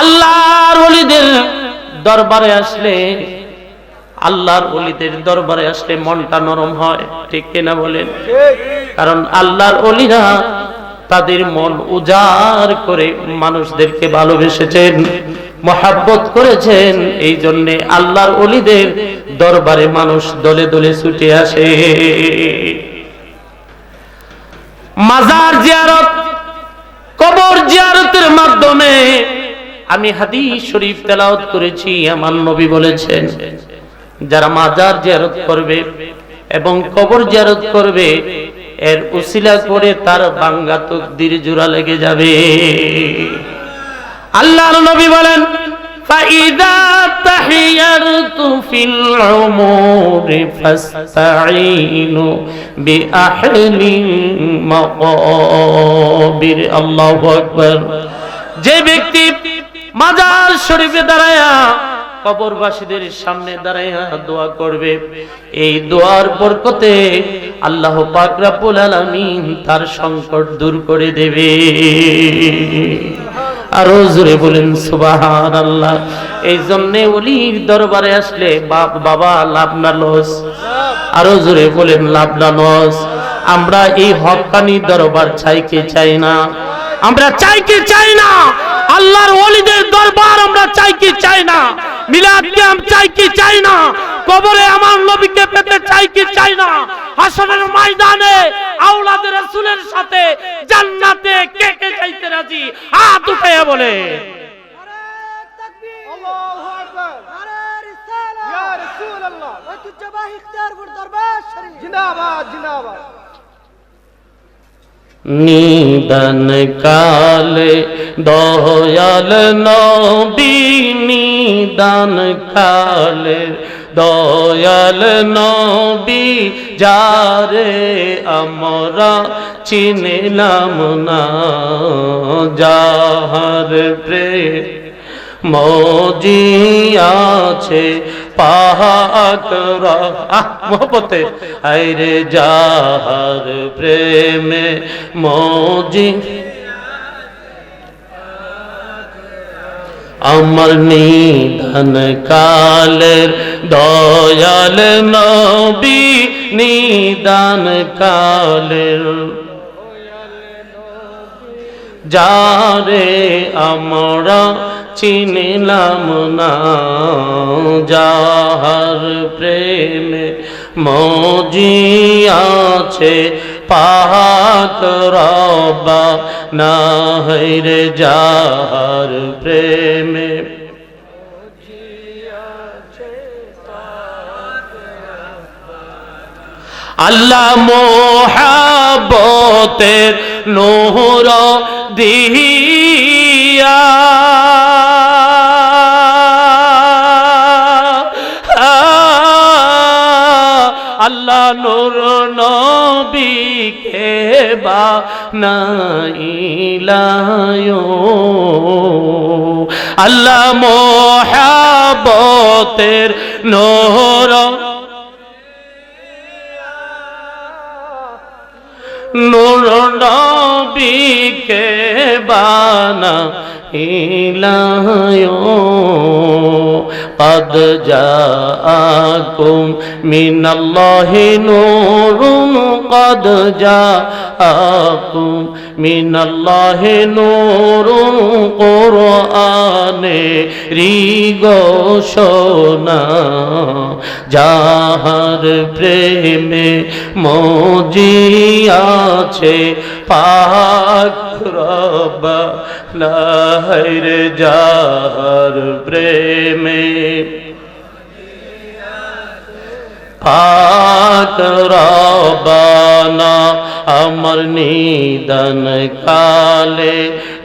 আল্লাহর ওলিদের দরবারে আসলে, আল্লাহর ওলিদের দরবারে আসলে মনটা নরম হয়, ঠিক কিনা বলেন? কারণ আল্লাহর অলিরা তাদের মন উজাড় করে মানুষদেরকে ভালোবেসেছেন, মহাব্বত করেছেন, এই জন্য আল্লাহর অলিদের দরবারে মানুষ দলে দলে ছুটে আসে। মাজার জিয়ারত, কবর জিয়ারতের মাধ্যমে আমি হাদিস শরীফ তেলাওয়াত করেছি আমার নবী বলেছেন যারা মাজার জিয়ারত করবে এবং কবর জিয়ারত করবে এর উসিলা করে তার বাঙ্গা তকদির জোড়া লেগে যাবে আল্লাহর নবী বলেন فإذا تحيرت في العمور فاستعينوا بأهل المقابر الله أكبر যে ব্যক্তি মাজার শরীফে দাঁড়ায়া কবরবাসীদের সামনে দাঁড়াইয়া দোয়া করবে। এই দোয়ার বরকতে আল্লাহ পাক আলামিন তার সংকট দূর করে দেবে। আরও জোরে বলেন সুবাহান আল্লাহ এই জন্য ওলির দরবারে আসলে বাপ, বাবা, লাভ না লস। আরও জোরে বলেন, লাভ না লস। আমরা এই হকানি দরবার চাইকে চাই না। আমরা চাইকে চাই না। আল্লাহর ওলিদের দরবার আমরা চাই কি চাই না? মিলাদ কিয়াম চাই কি চাই না? কবরে আমার নবীকে পেতে চাই কি চাই না? হাসনের ময়দানে আওলাদ রাসূলের সাথে জান্নাতে কে কে চাইতে রাজি? হাত উঠাইয়া বলে। নিদান কালে দয়াল নবী নিদান কালে দয়াল নবী যারে আমরা চিনিলাম না, যাহার প্রেম মজি আছে পাহাক আহ মোহব্বতে। আইরে যাহার প্রেমে মজি। আমার নিধন কালের দয়াল নবী নিদান কালের যারে আমরা চিনিলাম না, যাহার প্রেমে মজি আছে পাক রবা না রে, যাহার প্রেমে আল্লাহ মোহাবতের নোহর দিয়া। আল্লাহ নূর নবীকে বা নাইলায়ো আল্লাহ মোহাবতের নোহর নূর নবীকে বানা ইলায়ো قد جاءكم من الله نور قد جاءكم من الله نور قرآن রিগোষণা যাহার প্রেমে মজি আছে পাক রবা লাহর যাহার প্রেমে পাক রবানা আমার নিদন কালে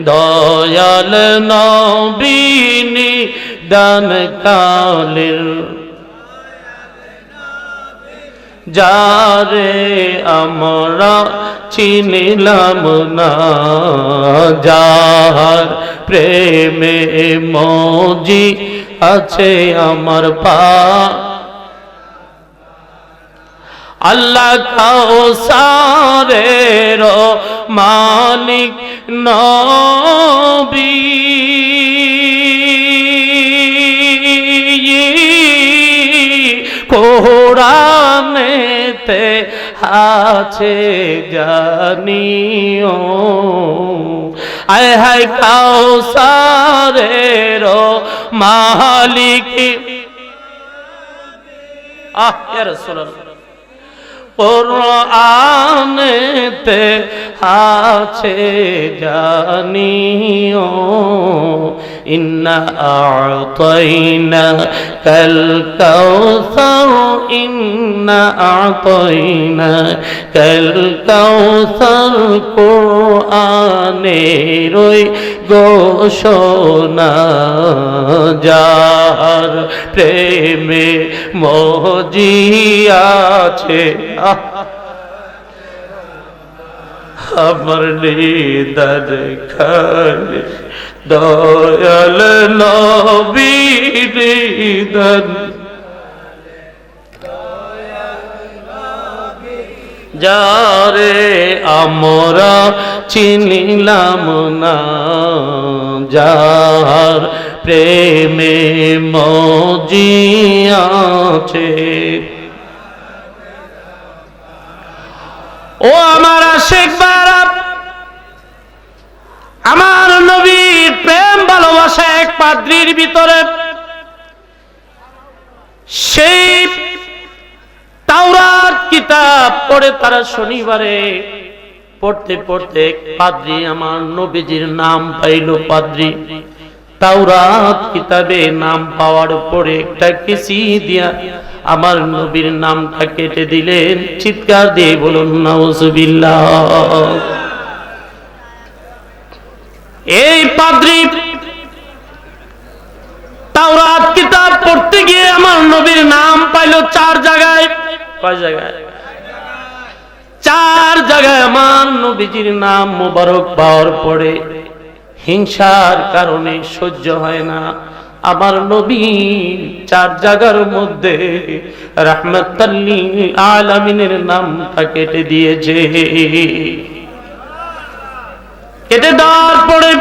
দয়াল নবীনি দান কালের যারে আমরা চিনিলাম না যার প্রেমে মজি আছে আমার পা আল্লাহ কাউসারের মালিক নবী। কোরআনেতে আছে জানিও। আয় হায় কাউসারের মালিক। আহ ইয়া রাসূলুল্লাহ। কোরআনেতে আছে জানিও ইন্না আ'তাইনা কাল কাউসার ইন্না আ'তাইনা কাল কাউসার কোরআনের ওই ঘোষণা যার প্রেমে মজিয়াছে আহ! আমার নিদার খালি দয়াল নবীর নিদান যারে আমরা চিনিলাম না, যার প্রেমে মজিয়াছে ও আমার বারাত, আমার নবীর প্রেম ভালোবাসা এক পাদ্রির ভিতরে। সেই পড়ে তারা শনিবারে। পড়তে পড়তে পাদ্রি আমার নবীজির নাম পাইল পাদ্রি। তাওরাত কিতাবে নাম পাওয়ার পরে একটা কিসি দিয়া আমার নবীর নামটা কেটে দিলেন। চিৎকার দিয়ে বলুন, নাউজুবিল্লাহ। এই পাদ্রি, তাওরাত কিতাব পড়তে গিয়ে আমার নবীর নাম পাইলো চার জায়গায়। কয় জায়গায়? চার জায়গায় আমার নবীজির নাম মোবারক পাওয়ার পরে হিংসার কারণে সহ্য হয় না। আমার নবী চার জায়গার মধ্যে রাহমাতাল্লিল আলামিনের নামটা কেটে দিয়েছে। কেটে দেওয়ার পরে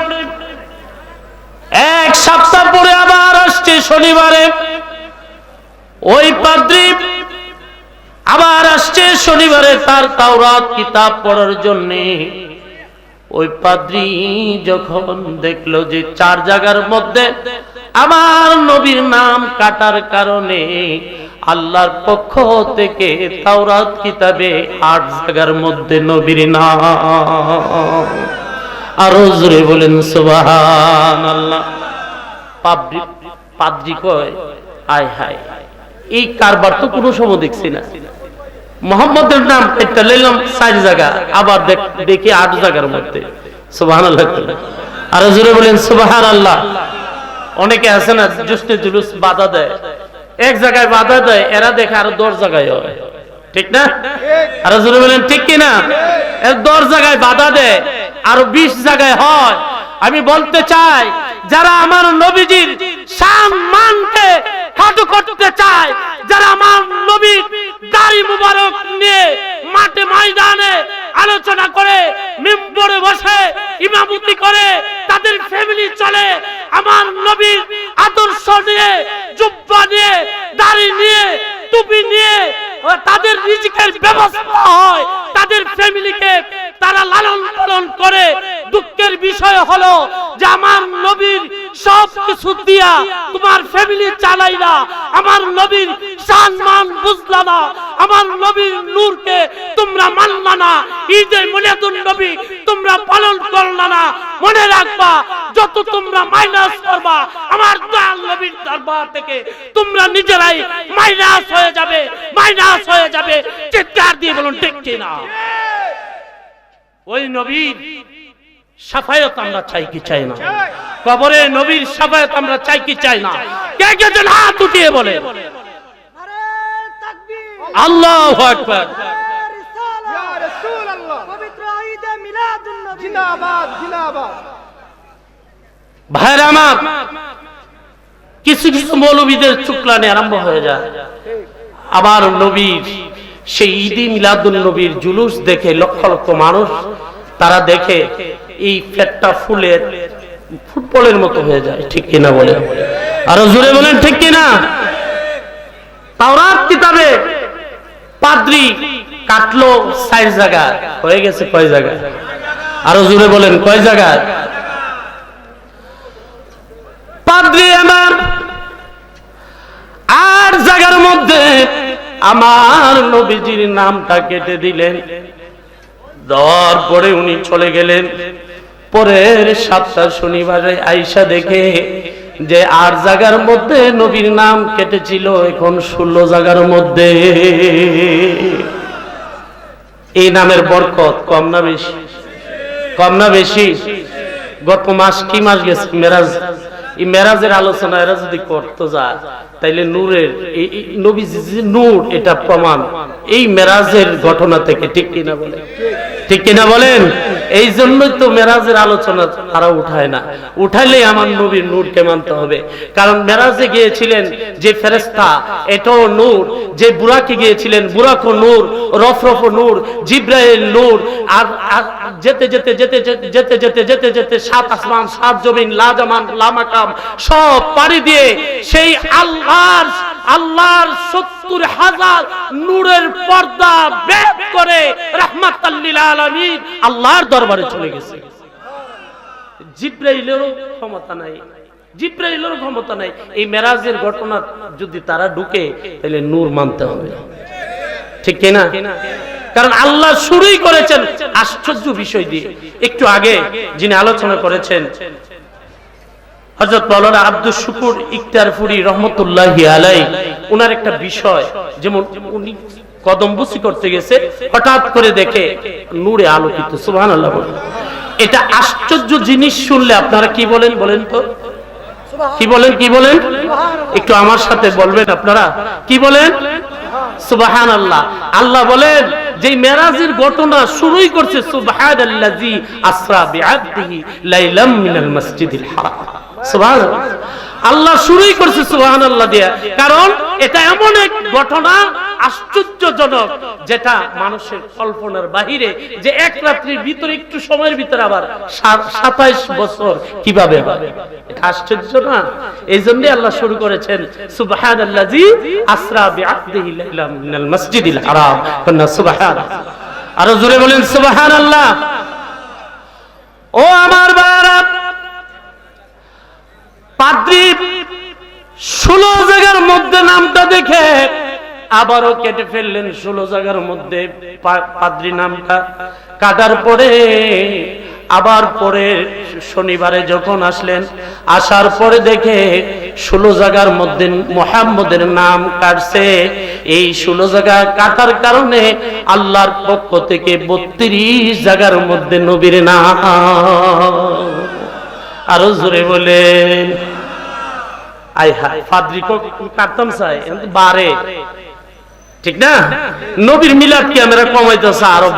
এক সপ্তাহ পরে আবার আসছে শনিবারে। ওই পাদ্রী আবার আসছে শনিবারে তার তাওরাত কিতাব পড়ার জন্য। ওই পাদ্রী যখন দেখল যে চার জায়গার মধ্যে আমার নবীর নাম কাটার কারণে আল্লাহর পক্ষ থেকে তাওরাত কিতাবে আট জায়গার মধ্যে নবীর নাম। আরও জোরে বলেন সুবাহান আল্লাহ পাদ্রি কয়, আয় হায়, এই কারবার তো কোনো সময় দেখছি না। মোহাম্মদের নাম একটা নিলাম, চার জায়গা, আবার দেখি আট জায়গার মধ্যে। আল্লাহ আরও আল্লাহ অনেকে আছে না জুসনে জুলুস বাধা দেয়। এক জায়গায় বাধা দেয়, এরা দেখে আরও দশ জায়গায় হয়। ঠিক না। আরও ঠিক কিনা দশ জায়গায় বাধা দেয়, আরও বিশ জায়গায় হয়। আমি বলতে চাই, যারা আমার নবীজির সম্মানকে খাটো করতে চায়। যারা আমার নবীর দাড়ি মুবারক নিয়ে মাঠে ময়দানে আলোচনা করে, মিম্বরে বসে ইমামতি করে, তাদের ফ্যামিলি চলে। আমার নবীর আদর্শ নিয়ে, জুব্বা নিয়ে, দাড়ি নিয়ে, টুপি নিয়ে তাদের রিজিকের ব্যবস্থা হয়। তাদের ফ্যামিলিকে তারা লালন পালন করে। দুঃখের বিষয় হলো যে আমার নবীর সব কিছু দিয়া তোমার ফ্যামিলি চালাই না। আমার নবীর সম্মান বুঝলা না। আমার নবীর নূরকে তোমরা মানলা না। ঈদে মিলাদুন নবী তোমরা পালন করলা না। মনে রাখবা, যত তোমরা মাইনাস করবা, আমার দয়াল নবীর দরবার থেকে তোমরা নিজেরাই মাইনাস হয়ে যাবে। মাইনাস হয়ে যাবে। চিৎকার দিয়ে বলুন, ঠিক না ওই নবীর সাফায়ত আমরা চাই কি চাই না? কবরে নবীর সাফায়ত আমরা চাই কি চাই না? কে কে যেন হাত উঠিয়ে বলে? আল্লাহ আকবার। ভাইরা আমার, কিছু কিছু মৌলবীদের চুকলানি আরম্ভ হয়ে যায়। আবার নবীর, সেই ঈদি মিলাদুন নবীর জুলুস দেখে লক্ষ লক্ষ মানুষ, তারা দেখে এই পেটটা ফুলের ফুটবলের মতো হয়ে যায়, ঠিক কিনা বলে? আরও জোরে বলেন, ঠিক কিনা? তাওরাত কিতাবে পাদ্রি কাটলো চার জায়গা, হয়ে গেছে কয় জায়গা? আরও জুড়ে বলেন, কয় জায়গা? পাদ্রি আমার আর জায়গার মধ্যে আমার নবীজির নামটা কেটে দিলেন। দেওয়ার পরে উনি চলে গেলেন। পরের সাতটা শনিবারে আইসা দেখে যে আর জায়গার মধ্যে নবীর নাম কেটেছিল, এখন ষোলো জায়গার মধ্যে। এই নামের বরকত কম না বেশি? কম না বেশি? গত মাস কি মাস গেছে? মেরাজ? এই মেরাজের আলোচনা এরা যদি করতে যায়, তাইলে নূরের এই নবী নূর, এটা প্রমাণ। এই মেরাজের ঘটনা থেকে ঠিক কিনা বলে ঠিক কিনা বলেন? এই জন্যই তো মেরাজের আলোচনা তারা উঠায় না। উঠালে আমার নবীর নূরকে মানতে হবে। কারণ মেরাজে গিয়েছিলেন যে ফেরেস্তা এটাও নূর। যে বুড়াকে গিয়েছিলেন বুরাকো নূর রফরফ নূর, জিব্রাইল নূর। আর যেতে যেতে যেতে যেতে যেতে যেতে যেতে সাত আসমান, সাত জমিন, লাজামান, লামাকাম, সব পাড়ি দিয়ে সেই আল্লাহর আল্লাহর সত্তর হাজার নূরের পর্দা বেদ করে রহমাতাল্লিল আলামিন আল্লাহর দরবারে চলে গেছে। জিব্রাইলেরও ক্ষমতা নাই। জিব্রাইলেরও ক্ষমতা নাই। এই মেরাজের ঘটনা যদি তারা ঢুকে, তাহলে নূর মানতে হবে। ঠিক কিনা? কারণ আল্লাহ শুরুই করেছেন আশ্চর্য বিষয় দিয়ে। একটু আগে যিনি আলোচনা করেছেন মাওলানা আব্দুল শুকুর রহমতুল্লাহি আলাই একটা বিষয়, যেমন উনি করতে গেছে, হঠাৎ করে দেখে নূরে আলোকিত, সুবহানাল্লাহ বলেন। এটা আশ্চর্য জিনিস শুনলে আপনারা কি বলেন বলেন তো? কি বলেন কি বলেন? একটু আমার সাথে বলবেন আপনারা? কি বলেন? সুবাহান আল্লাহ আল্লাহ বলেন যে মেরাজের ঘটনা শুরুই করছে সুবহান আল্লাজি আসরা বিআবদিহি লাইলাম মিনাল মসজিদিল হারাম। সুবহান আল্লাহ শুরুই করছে সুবহান আল্লাহ দিয়া। কারণ এটা এমন এক ঘটনা আশ্চর্যজনক, যেটা মানুষের কল্পনার বাহিরে যে এক রাত্রির ভিতরে একটু সময়ের ভিতরে আবার সাতাইশ বছর কীভাবে এটা আশ্চর্য না? এই জন্য আল্লাহ শুরু করেছেন সুবহান আসরা লাইলাম মসজিদিল হারাম। কন্যা আরও জোরে বলেন সুবহান আল্লাহ ও আমার পাদ্রি ষোলো জায়গার মধ্যে নামটা দেখে আবারও কেটে ফেললেন ষোলো জায়গার মধ্যে পাদ্রি নামটা। কাটার পরে, আবার পরে শনিবারে যখন আসলেন, আসার পরে দেখে ষোলো জায়গার মধ্যে মোহাম্মদের নাম কাটছে। এই ষোলো জায়গা কাটার কারণে আল্লাহর পক্ষ থেকে বত্রিশ জায়গার মধ্যে নবীর নাম। আরও জোরে বলেন। আই হাই ফাদ্রি কাটতাম বাড়ে ঠিক না? নবীর আমরা কমাইতেছে, আরও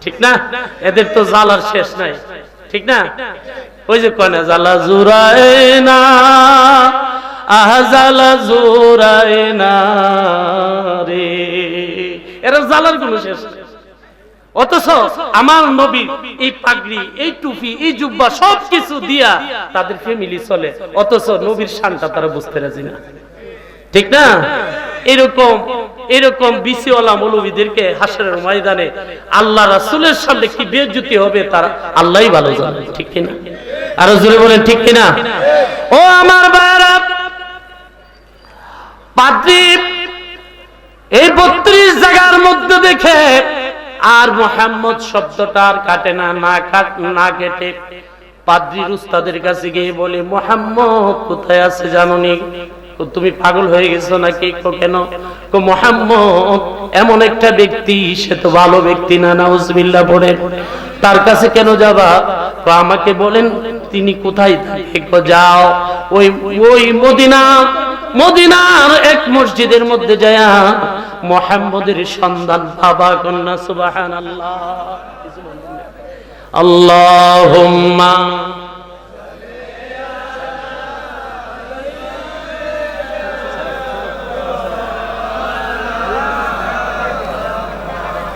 ঠিক না? এদের তো জ্বালার শেষ নাই। ঠিক না? যে না আহ, জ্বালা না রে। এরা জ্বালার কোনো শেষ নাই। অথচ আমার নবী, এই পাগড়ি, এই টুপি, এই জুব্বা সব কিছু দিয়া তাদের ফ্যামিলি চলে। অথচ নবীর শানটা তারা বুঝতে রাজি না। ঠিক না? এরকম এরকম বিসিওয়ালা মৌলবীদেরকে হাসরের ময়দানে আল্লাহ রাসূলের সামনে কি বেজ্জতি হবে তারা আল্লাহই ভালো জানে, ঠিক কিনা? আরও জোরে বলেন, ঠিক কিনা? ও আমার বারা পাদ্রী এই বত্রিশ জায়গার মধ্যে দেখে আর মোহাম্মদ শব্দটা আর কাটে না না কাট, না কেটে। পাদ্রির উস্তাদের কাছে গিয়ে বলে, মোহাম্মদ, কোথায় আছে জাননি? তুমি পাগল হয়ে গেছো নাকি? কেন? মোহাম্মদ, এমন একটা ব্যক্তি, সে তো ভালো ব্যক্তি না, নাউজবিল্লাহ পড়ে। তার কাছে কেন যাবা? তো আমাকে বলেন, তিনি কোথায় যাও। ওই ওই মদিনা মদিনার এক মসজিদের মধ্যে যায় মোহাম্মদের সন্ধান বাবা কন্যা সুবাহান আল্লাহ আল্লাহুম্মা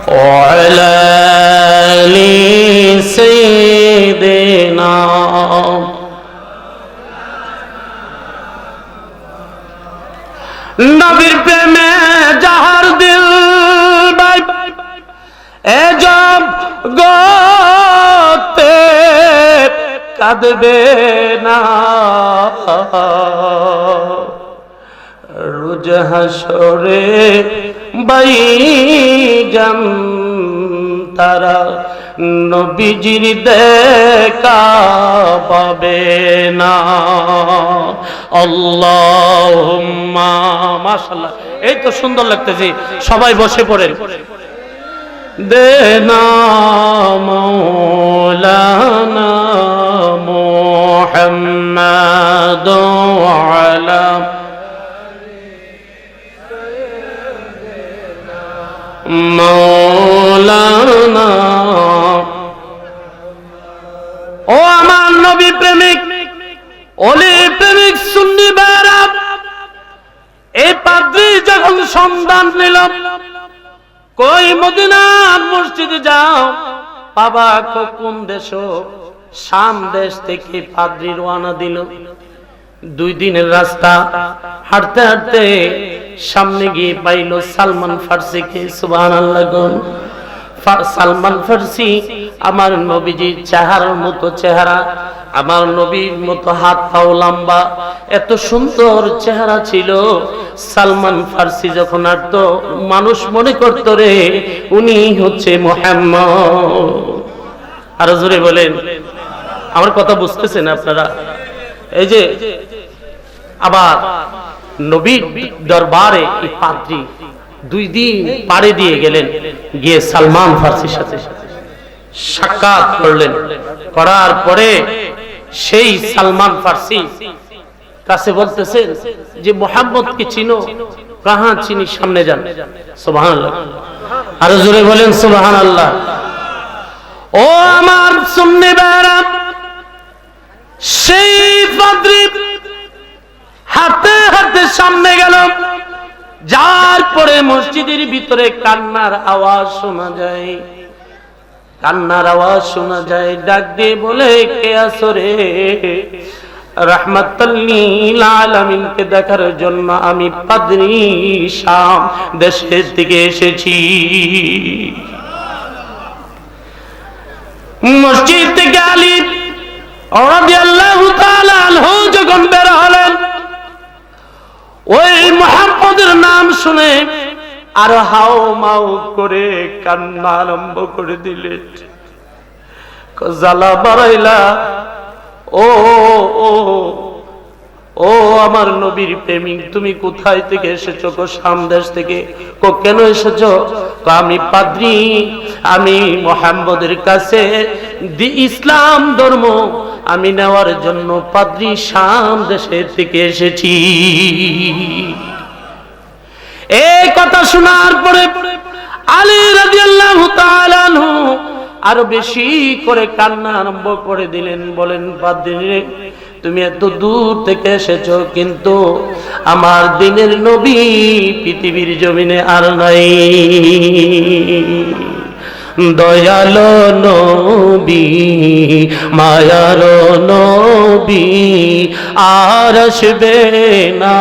وعلى آل سيدنا নবীর প্রেমে যাহার দিল এ কাঁদবে না। রুজ হাসরে বাই জান তারা নবীজির দেখা পাবে না। আল্লাহুম্মা, মাশাআল্লাহ। এই তো সুন্দর লাগতেছি, সবাই বসে পড়েন। দেনা মৌলানা মোহাম্মদ আলা মৌলানা ও আমার নবী প্রেমিক, অলি প্রেমিক, সুন্নি বেড়া এই পাদ্রি যখন সন্ধান নিলাম কই মদিনার মসজিদে যাও, বাবা কোন দেশ, শাম দেশ থেকে পাদ্রি রওনা দিল। দুই দিনের রাস্তা, হাঁটতে হাঁটতে সামনে গিয়ে পাইল সালমান ফার্সিকে, সুবহানাল্লাহ ফা- সালমান ফার্সি, আমার নবীজির চেহারার মতো চেহারা, আমার নবীর মতো হাত পাও লম্বা, এত সুন্দর চেহারা ছিল। সালমান ফার্সি যখন আটতো, মানুষ মনে করতো রে, উনি হচ্ছে মোহাম্মদ। আরও জোরে বলেন। আমার কথা বুঝতেছেন আপনারা? এই যে, আবার নবীর দরবারে এই পাদ্রি দুই দিন পাড়ে দিয়ে গেলেন, গিয়ে সালমান ফার্সির সাথে সাক্ষাৎ করলেন। করার পরে সেই সালমান ফার্সি কাছে বলতেছেন যে মোহাম্মদ কি চিনো কাহা চিনি, সামনে যান। সুবাহান আরও জোরে বলেন সুবাহান আল্লাহ ও আমার সুন্নি বেড়া সেই পাদ্রী হাতে হাতে সামনে গেল। যার পরে মসজিদের ভিতরে কান্নার আওয়াজ শোনা যায়। কান্নার আওয়াজ শোনা যায়, ডাক দিয়ে বলে, কে আসরে দেখার জন্য আমি পাদ্রি শাম, দেশের দিকে এসেছি। মসজিদ থেকে আলী রাদিয়াল্লাহু তাআলা আনহু যখন বের হলেন ওই মোহাম্মদের নাম শুনে আর হাও মাও করে কান্না আরম্ভ করে দিলে। জ্বালা বাড়াইলা, ও ও ও, আমার নবীর প্রেমিক, তুমি কোথায় থেকে এসেছ? কো সামদেশ থেকে, কো কেন এসেছ? আমি পাদ্রি, আমি মোহাম্মদের কাছে ইসলাম ধর্ম আমি নেওয়ার জন্য পাদ্রি শাম দেশের থেকে এসেছি। এই কথা শোনার পরে আলী আরও বেশি করে কান্না আরম্ভ করে দিলেন, বলেন তুমি এত দূর থেকে এসেছ, কিন্তু আমার দিনের নবী পৃথিবীর জমিনে আর নাই। দয়াল নবী, মায়ার নবী, আর আসবে না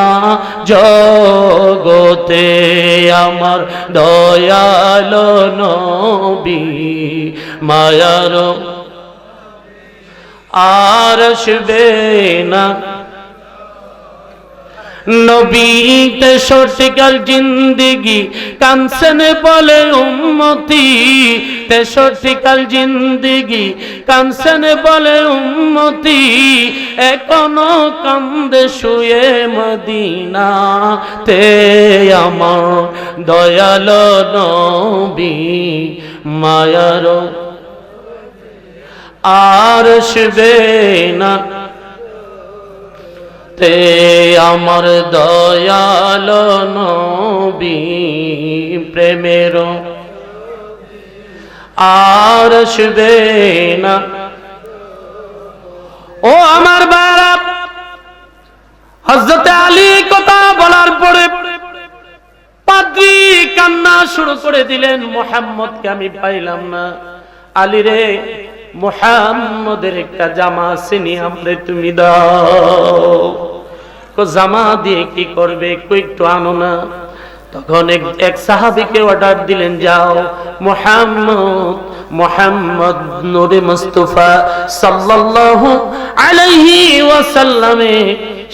জগতে আমার দয়াল নবী, মায়ার, আর আসবে না নবী তেষট্টিকাল জিন্দিগি কানসেন বলে উম্মতি। তেষট্টিকাল জিন্দিগি কানসেন বলে উম্মতি। এখনও কান্দে শুয়ে মদিনা তে আমার দয়াল নবী মায়ার। আর আসবে না তে আমার দয়াল নবী প্রেমের। আর আসবে না। ও আমার বারা হজরত আলী কথা বলার পরে পাদ্রি কান্না শুরু করে দিলেন, মোহাম্মদকে আমি পাইলাম না। আলী রে, মোহাম্মদের একটা জামা চিনি আমরে তুমি দাও। জামা দিয়ে কি করবে, কো একটু আনো না। তখন এক সাহাবিকে অর্ডার দিলেন, যাও, মোহাম্মদ মোহাম্মদ নূরে মুস্তফা সাল্লাল্লাহু আলাইহি ওয়াসাল্লামে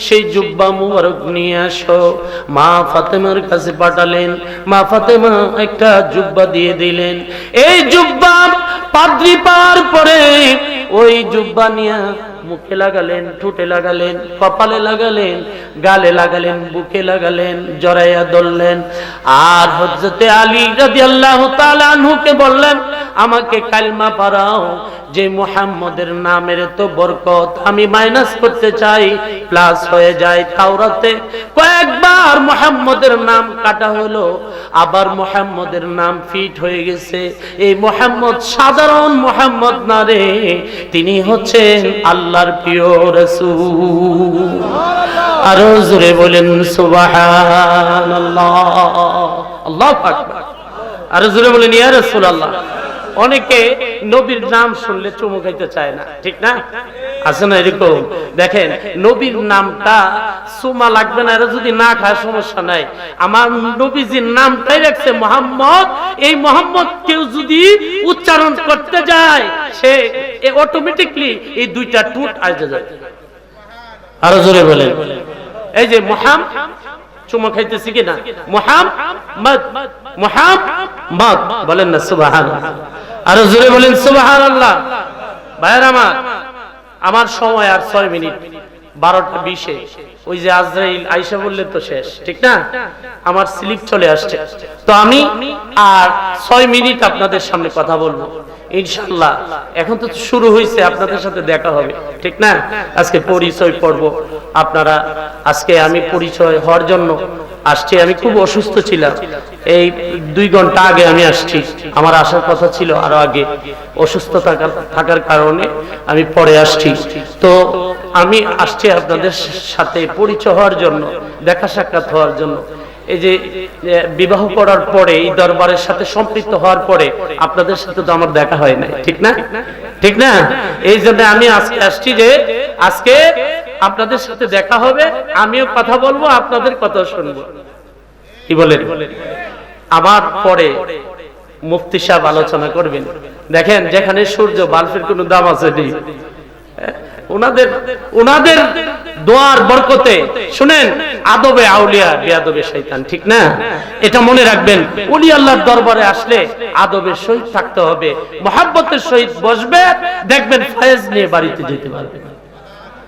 সেই জুব্বা মুবারক নিয়ে আসো। মা ফাতেমার কাছে পাঠালেন। মা ফাতেমা একটা জুব্বা দিয়ে দিলেন। এই জুব্বা পাদ্রি পার পরে ওই জুব্বা নিয়ে মুখে লাগালেন, ঠোঁটে লাগালেন, কপালে লাগালেন, গালে লাগালেন, বুকে লাগালেন, জড়াইয়া ধরলেন। আর হজরতে আলী রাদিয়াল্লাহু তাআলা আনহুকে বললেন, আমাকে কালমা পারাও যে মুহাম্মদের নামের তো বরকত আমি মাইনাস করতে চাই প্লাস হয়ে যায় তাওরাতে। কয়েকবার মুহাম্মদের নাম কাটা হলো, আবার মুহাম্মদের নাম ফিট হয়ে গেছে। এই মুহাম্মদ সাধারণ মুহাম্মদ না রে, তিনি হচ্ছেন আল্লাহর প্রিয় রাসূল। আরও জোরে বলেন, সুবহানাল্লাহ। আল্লাহু আকবার। আরও জোরে বলেন, ইয়া রাসূলুল্লাহ। অনেকে নবীর নাম শুনলে চুমু খাইতে চায় না, ঠিক না? আছে না এরকম? দেখেন, নবীর নামটা সুমা লাগবে না, এরা যদি না খায় সমস্যা নাই। আমার নবীজির নামটাই রাখছে মোহাম্মদ। এই মোহাম্মদ কেউ যদি উচ্চারণ করতে যায়, সে অটোমেটিকলি এই দুইটা টুট আসতে যায়। আরও জোরে বলেন। এই যে মহাম চুমা খাইতেছি কিনা? মোহাম্মদ মোহাম্মদ বলেন না সুবাহান আরও জোরে বলেন সুবাহান আল্লাহ ভাইয়ের আমার আমার সময় আর ছয় মিনিট। বারোটা বিশে। ওই যে আজরাইল আইসা বললে তো শেষ, ঠিক না? আমার স্লিপ চলে আসছে। তো আমি আর ছয় মিনিট আপনাদের সামনে কথা বলব। ইনশাল্লাহ এখন তো শুরু হয়েছে আপনাদের সাথে দেখা হবে। ঠিক না? আজকে পরিচয় পর্ব। আপনারা, আজকে আমি পরিচয় হওয়ার জন্য আসছি। আমি খুব অসুস্থ ছিলাম। এই দুই ঘণ্টা আগে আমি আসছি। আমার আসার কথা ছিল আরও আগে। অসুস্থ থাকার থাকার কারণে আমি পরে আসছি। তো আমি আসছি আপনাদের সাথে পরিচয় হওয়ার জন্য, দেখা সাক্ষাৎ হওয়ার জন্য। এই যে বিবাহ করার পরে এই দরবারের সাথে সম্পৃক্ত হওয়ার পরে আপনাদের সাথে তো আমার দেখা হয় নাই, ঠিক না? ঠিক না? এই জন্য আমি আজকে আসছি যে, আজকে আপনাদের সাথে দেখা হবে, আমিও কথা বলব, আপনাদের কথা শুনব। কি বলেন? আমার পরে মুফতি সাহেব আলোচনা করবেন। দেখেন, যেখানে সূর্য বাল্বের কোনো দাম আছে নেই ওনাদের ওনাদের দোয়ার বরকতে, শুনেন, আদবে আউলিয়া, বেয়াদবে শৈতান ঠিক না? এটা মনে রাখবেন উলি আল্লাহর দরবারে আসলে আদবের সহিত থাকতে হবে। মহাব্বতের সহিত বসবে, দেখবেন ফয়েজ নিয়ে বাড়িতে যেতে পারবে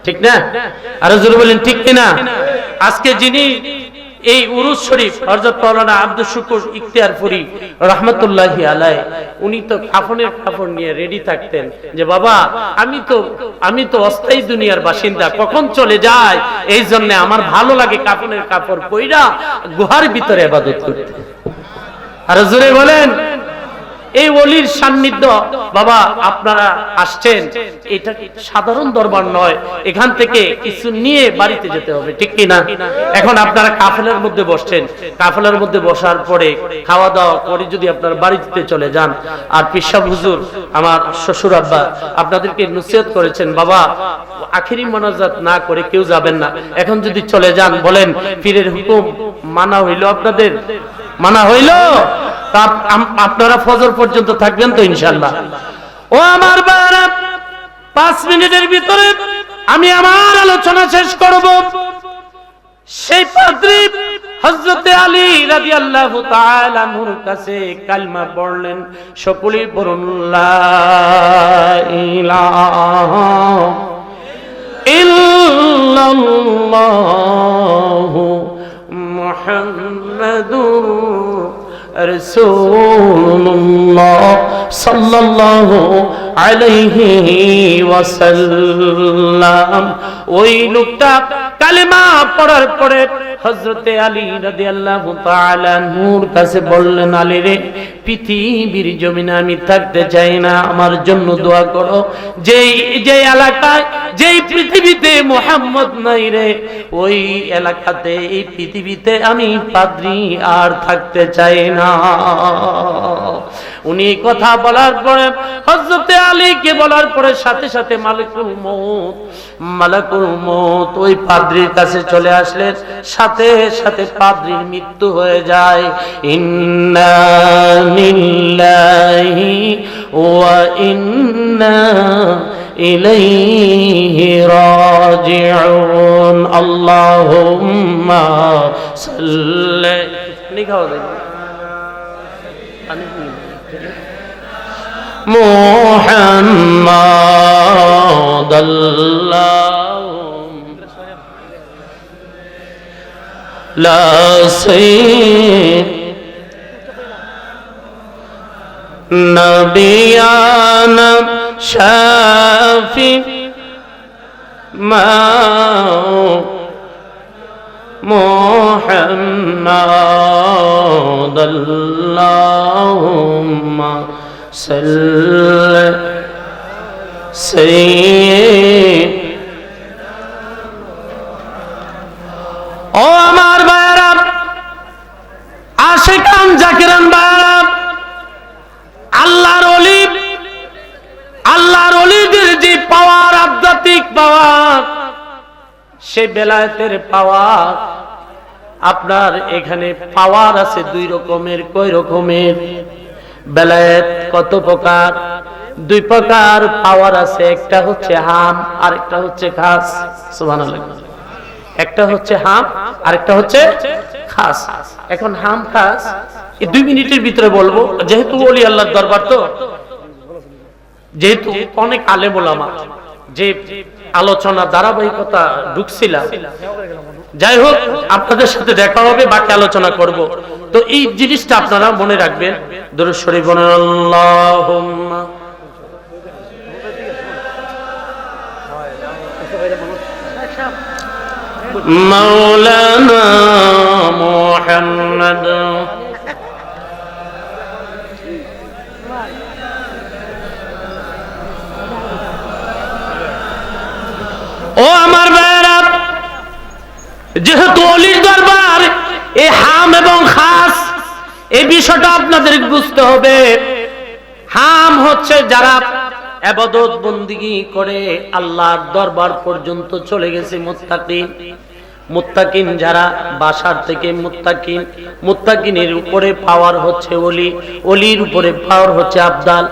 ঠিক না? আরও জোরে বলেন, ঠিক কিনা? আজকে যিনি এই উরুজ শরীফ হরজত মৌলানা আব্দুল শুকুর ইখতিয়ারপুরি রহমতুল্লাহ আলাই উনি তো কাফনের কাপড় নিয়ে রেডি থাকতেন যে, বাবা, আমি তো আমি তো অস্থায়ী দুনিয়ার বাসিন্দা, কখন চলে যায়? এই জন্য আমার ভালো লাগে কাফনের কাপড় পইরা গুহার ভিতরে আবাদত করতে। আর জোরে বলেন। এই অলির সান্নিধ্য, বাবা, আপনারা আসছেন। এটা সাধারণ দরবার নয়, এখান থেকে কিছু নিয়ে বাড়িতে যেতে হবে, ঠিক কি না এখন আপনারা কাফেলার মধ্যে বসছেন। কাফেলার মধ্যে বসার পরে খাওয়া দাওয়া করে যদি আপনার বাড়িতে চলে যান। আর পিসাব হুজুর, আমার শ্বশুর আব্বা, আপনাদেরকে নসিহত করেছেন, বাবা, আখিরি মোনাজাত না করে কেউ যাবেন না। এখন যদি চলে যান, বলেন, পীরের হুকুম মানা হইল আপনাদের? মানা হইল? তা আপনারা ফজর পর্যন্ত থাকবেন তো ইনশাল্লাহ ও আমার বারা, পাঁচ মিনিটের ভিতরে আমি আমার আলোচনা শেষ করব। সেই পাদ্রী হযরতে আলী রাদিয়াল্লাহু তাআলা নূর কাছে কালমা পড়লেন, সকলেই পড়ুন ইল্লাল্লাহু মুহাম্মাদুর রাসূলুল্লাহ সাল্লাল্লাহু আলাইহি ওয়াসাল্লাম। ওই লোকটা কালেমা পড়ার পরে হযরতে আলী রাদিয়াল্লাহু তাআলা নূর কাছে বললেন, আলী রে, পৃথিবীর জমিনে আমি থাকতে চাই না, আমার জন্য দোয়া করো। যেই যে এলাকায়, যেই পৃথিবীতে মোহাম্মদ নাই রে, ওই এলাকাতে, এই পৃথিবীতে আমি পাদ্রি আর থাকতে চাই না। উনি এই কথা বলার পরে হজরতে আলীকে বলার পরে সাথে সাথে মালিকুল মৌত মালাকুল মৌত ওই পাদ্রির কাছে চলে আসলেন সাথে সাথে পাদ্রির মৃত্যু হয়ে যায় ইন্না লিল্লাহি وإنا إليه راجعون اللهم صل محمد اللهم لا نبينا شافي ما محمد اللهم صل سيد ও আমার ভাইয়েরা আশিকান জাকিরান ভাইয়েরা আল্লাহর অলি আল্লাহর অলিদের যে পাওয়ার আধ্যাত্মিক পাওয়ার সে বেলায়েতের পাওয়ার আপনার এখানে পাওয়ার আছে দুই রকমের কয় রকমের বেলায়েত কত প্রকার? দুই প্রকার পাওয়ার আছে, একটা হচ্ছে হাম আর একটা হচ্ছে খাস সুবহানাল্লাহ। একটা হচ্ছে হাম আর একটা হচ্ছে খাস এখন হাম খাস এই দুই মিনিটের ভিতরে বলব, যেহেতু বলি আল্লাহর দরবার তো, যেহেতু অনেক আলেম ওলামা, যে আলোচনা, ধারাবাহিকতা ঢুকছিলাম যাই হোক আপনাদের সাথে দেখা হবে বাকি আলোচনা করব তো এই জিনিসটা আপনারা মনে রাখবেন দরুদ শরীফ বলেন আল্লাহুম্মা مولانا محمد ও আমার ভাইয়েরা যেহেতু অলির দরবার, এ হাম এবং খাস এই বিষয়টা আপনাদের বুঝতে হবে। হাম হচ্ছে যারা এবদত বন্দিগি করে আল্লাহর দরবার পর্যন্ত চলে গেছে মুত্তাকিন। মুত্তাকিন যারা বাসার থেকে মুত্তাকিন, মুত্তাকিনের উপরে পাওয়ার হচ্ছে অলি অলির উপরে পাওয়ার হচ্ছে আবদাল,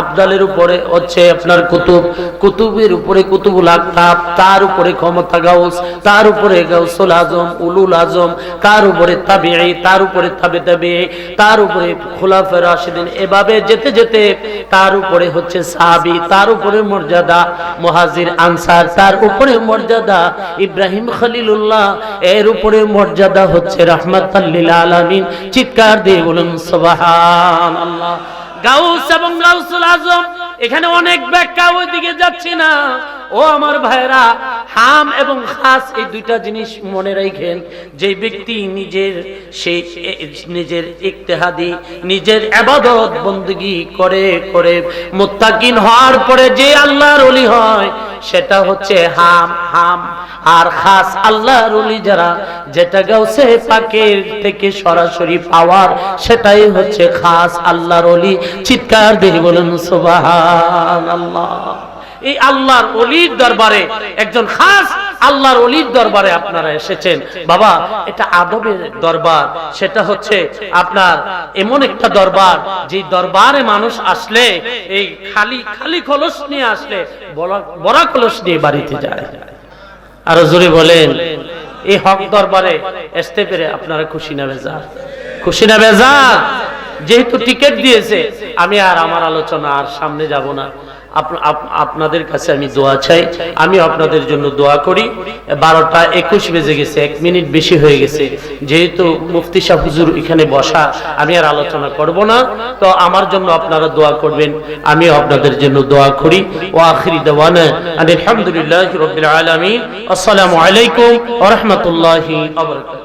আবদালের উপরে হচ্ছে আপনার কুতুব, কুতুবের উপরে কুতুবুল আক্তাব, তার উপরে ক্ষমতা গাউস, তার উপরে গাউসুল আজম, উলুল আজম, তার উপরে তাবিঈ, তার উপরে তাবে তাবে তার উপরে খোলাফে রাশিদিন, এভাবে যেতে যেতে তার উপরে হচ্ছে সাহাবি, তার উপরে মর্যাদা, মুহাজির আনসার, তার উপরে মর্যাদা, ইব্রাহিম খলিলুল্লাহ এর উপরে মর্যাদা হচ্ছে রাহমাতাল্লিল আলামিন। চিৎকার দিয়ে বলুন সুবহানাল্লাহ। গাউস এবং গাউসুল আজম এখানে অনেক ব্যাখ্যা, ওইদিকে যাচ্ছি না। ও আমার ভাইরা হাম এবং খাস এই দুইটা জিনিস মনে রাখেন। যে ব্যক্তি নিজের সেই নিজের ইক্তেহাদি নিজের আবাদত বন্দগি করে করে মুত্তাকিন হওয়ার পরে যে আল্লাহর ওলি হয়, সেটা হচ্ছে হাম হাম আর খাস আল্লাহর ওলি যারা, যেটা গাউসে পাকের থেকে সরাসরি পাওয়ার, সেটাই হচ্ছে খাস আল্লাহর ওলি। চিৎকার দিয়ে বলুন সুবহানাল্লাহ এই আল্লাহর অলির দরবারে একজন খাস আল্লাহর অলির দরবারে আপনারা এসেছেন। বাবা, এটা আদবের দরবার। সেটা হচ্ছে আপনার এমন একটা দরবার, যে দরবারে মানুষ আসলে এই খালি খালি কলস নিয়ে আসলে বড়- কলস নিয়ে বাড়িতে যায়। আরও জোরে বলেন, এই হক দরবারে আসতে পেরে আপনারা খুশি না খুশি না বেজার? যেহেতু টিকিট দিয়েছে, আমি আর আমার আলোচনা আর সামনে যাব না। আপ- আপ- আপনাদের কাছে আমি দোয়া চাই, আমি আপনাদের জন্য দোয়া করি। বারোটা একুশ বেজে গেছে, এক মিনিট বেশি হয়ে গেছে। যেহেতু মুফতি শাহ এখানে বসা, আমি আর আলোচনা করব না। তো আমার জন্য আপনারা দোয়া করবেন, আমিও আপনাদের জন্য দোয়া করি। ও আখিরি দেওয়ানা আলহামদুলিল্লাহ আসসালামু আলাইকুম ওরহমতুল্লাহি আবরকাত